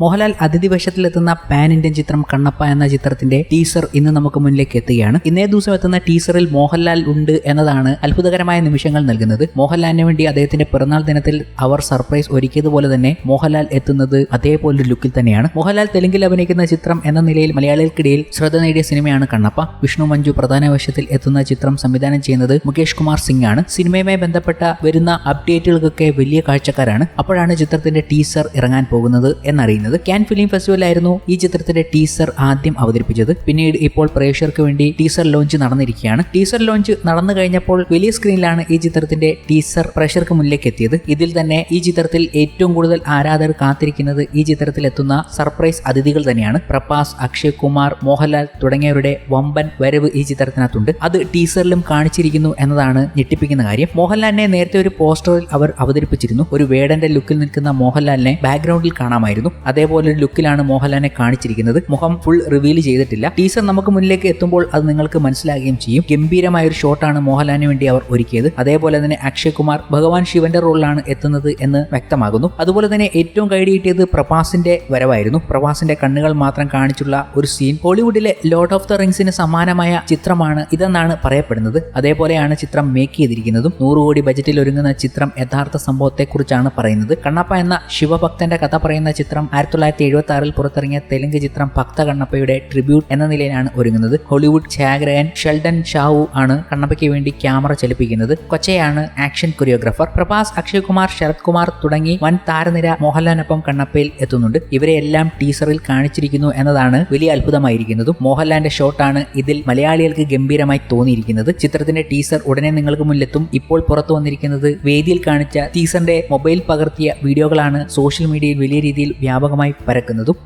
മോഹൻലാൽ അതിഥി വശത്തിലെത്തുന്ന pan Indian ചിത്രം കണ്ണപ്പ എന്ന ചിത്രത്തിന്റെ ടീസർ ഇന്ന് നമുക്ക് മുന്നിലേക്ക് എത്തുകയാണ്. ഇന്നേ ദിവസം എത്തുന്ന ടീസറിൽ മോഹൻലാൽ ഉണ്ട് എന്നതാണ് അത്ഭുതകരമായ നിമിഷങ്ങൾ നൽകുന്നത്. മോഹൻലാലിന് വേണ്ടി അദ്ദേഹത്തിന്റെ പിറന്നാൾ ദിനത്തിൽ അവർ സർപ്രൈസ് ഒരുക്കിയതുപോലെ തന്നെ മോഹൻലാൽ എത്തുന്നത് അതേപോലൊരു ലുക്കിൽ തന്നെയാണ്. മോഹൻലാൽ തെലുങ്കിൽ അഭിനയിക്കുന്ന ചിത്രം എന്ന നിലയിൽ മലയാളികൾക്കിടയിൽ ശ്രദ്ധ നേടിയ സിനിമയാണ് കണ്ണപ്പ. വിഷ്ണു മഞ്ജു പ്രധാന വേഷത്തിൽ എത്തുന്ന ചിത്രം സംവിധാനം ചെയ്യുന്നത് മുകേഷ് കുമാർ സിംഗ് ആണ്. സിനിമയുമായി ബന്ധപ്പെട്ട വരുന്ന അപ്ഡേറ്റുകൾക്കൊക്കെ വലിയ കാഴ്ചക്കാരാണ്. അപ്പോഴാണ് ചിത്രത്തിന്റെ ടീസർ ഇറങ്ങാൻ പോകുന്നത് എന്നറിയുന്നത്. ക്യാൻ ഫിലിം ഫെസ്റ്റിവൽ ആയിരുന്നു ഈ ചിത്രത്തിന്റെ ടീസർ ആദ്യം അവതരിപ്പിച്ചത്. പിന്നീട് ഇപ്പോൾ പ്രേക്ഷകർക്ക് വേണ്ടി ടീസർ ലോഞ്ച് നടന്നിരിക്കുകയാണ്. ടീസർ ലോഞ്ച് നടന്നു കഴിഞ്ഞപ്പോൾ വലിയ സ്ക്രീനിലാണ് ഈ ചിത്രത്തിന്റെ ടീസർ പ്രേക്ഷകർക്ക് മുന്നിലേക്ക് എത്തിയത്. ഇതിൽ തന്നെ ഈ ചിത്രത്തിൽ ഏറ്റവും കൂടുതൽ ആരാധകർ കാത്തിരിക്കുന്നത് ഈ ചിത്രത്തിൽ എത്തുന്ന സർപ്രൈസ് അതിഥികൾ തന്നെയാണ്. പ്രഭാസ് അക്ഷയ് കുമാർ മോഹൻലാൽ തുടങ്ങിയവരുടെ വമ്പൻ വരവ് ഈ ചിത്രത്തിനകത്തുണ്ട്. അത് ടീസറിലും കാണിച്ചിരിക്കുന്നു എന്നതാണ് ഞെട്ടിപ്പിക്കുന്ന കാര്യം. മോഹൻലാലിനെ നേരത്തെ ഒരു പോസ്റ്ററിൽ അവർ അവതരിപ്പിച്ചിരുന്നു. ഒരു വേടന്റെ ലുക്കിൽ നിൽക്കുന്ന മോഹൻലാലിനെ ബാക്ക്ഗ്രൗണ്ടിൽ കാണാമായിരുന്നു. അതേപോലെ ഒരു ലുക്കിലാണ് മോഹൻലാലിനെ കാണിച്ചിരിക്കുന്നത്. മുഖം ഫുൾ റിവീൽ ചെയ്തിട്ടില്ല. ടീസർ നമുക്ക് മുന്നിലേക്ക് എത്തുമ്പോൾ അത് നിങ്ങൾക്ക് മനസ്സിലാകുകയും ചെയ്യും. ഗംഭീരമായ ഒരു ഷോട്ടാണ് മോഹൻലാലിന് വേണ്ടി അവർ ഒരുക്കിയത്. അതേപോലെ തന്നെ അക്ഷയ് കുമാർ ഭഗവാൻ ശിവന്റെ റോളിലാണ് എത്തുന്നത് എന്ന് വ്യക്തമാകുന്നു. അതുപോലെ തന്നെ ഏറ്റവും കൈഡി കിട്ടിയത് പ്രഭാസിന്റെ വരവായിരുന്നു. പ്രഭാസിന്റെ കണ്ണുകൾ മാത്രം കാണിച്ചുള്ള ഒരു സീൻ ഹോളിവുഡിലെ ലോർഡ് ഓഫ് ദ റിങ്സിന് സമാനമായ ചിത്രമാണ് ഇതെന്നാണ് പറയപ്പെടുന്നത്. അതേപോലെയാണ് ചിത്രം മേക്ക് ചെയ്തിരിക്കുന്നതും. നൂറ് കോടി ബജറ്റിൽ ഒരുങ്ങുന്ന ചിത്രം യഥാർത്ഥ സംഭവത്തെക്കുറിച്ചാണ് പറയുന്നത്. കണ്ണപ്പ എന്ന ശിവഭക്തന്റെ കഥ പറയുന്ന ചിത്രം ആയിരത്തി തൊള്ളായിരത്തി എഴുപത്തി ആറിൽ പുറത്തിറങ്ങിയ തെലുങ്ക് ചിത്രം ഭക്ത കണ്ണപ്പയുടെ ട്രിബ്യൂട്ട് എന്ന നിലയിലാണ് ഒരുങ്ങുന്നത്. ഹോളിവുഡ് ഛായാഗ്രഹൻ ഷെൽഡൻ ഷാവു ആണ് കണ്ണപ്പയ്ക്ക് വേണ്ടി ക്യാമറ ചലിപ്പിക്കുന്നത്. കൊച്ചയാണ് ആക്ഷൻ കൊറിയോഗ്രാഫർ. പ്രഭാസ് അക്ഷയ് കുമാർ ശരത് കുമാർ തുടങ്ങി വൻ താരനിര മോഹൻലാലിനൊപ്പം കണ്ണപ്പയിൽ എത്തുന്നുണ്ട്. ഇവരെ എല്ലാം ടീസറിൽ കാണിച്ചിരിക്കുന്നു എന്നതാണ് വലിയ അത്ഭുതമായിരിക്കുന്നതും. മോഹൻലാലിന്റെ ഷോട്ടാണ് ഇതിൽ മലയാളികൾക്ക് ഗംഭീരമായി തോന്നിയിരിക്കുന്നത്. ചിത്രത്തിന്റെ ടീസർ ഉടനെ നിങ്ങൾക്ക് മുന്നിലെത്തും. ഇപ്പോൾ പുറത്തു വന്നിരിക്കുന്നത് വേദിയിൽ കാണിച്ച ടീസറിന്റെ മൊബൈൽ പകർത്തിയ വീഡിയോകളാണ് സോഷ്യൽ മീഡിയയിൽ വലിയ രീതിയിൽ വ്യാപകമായി പരക്കുന്നതും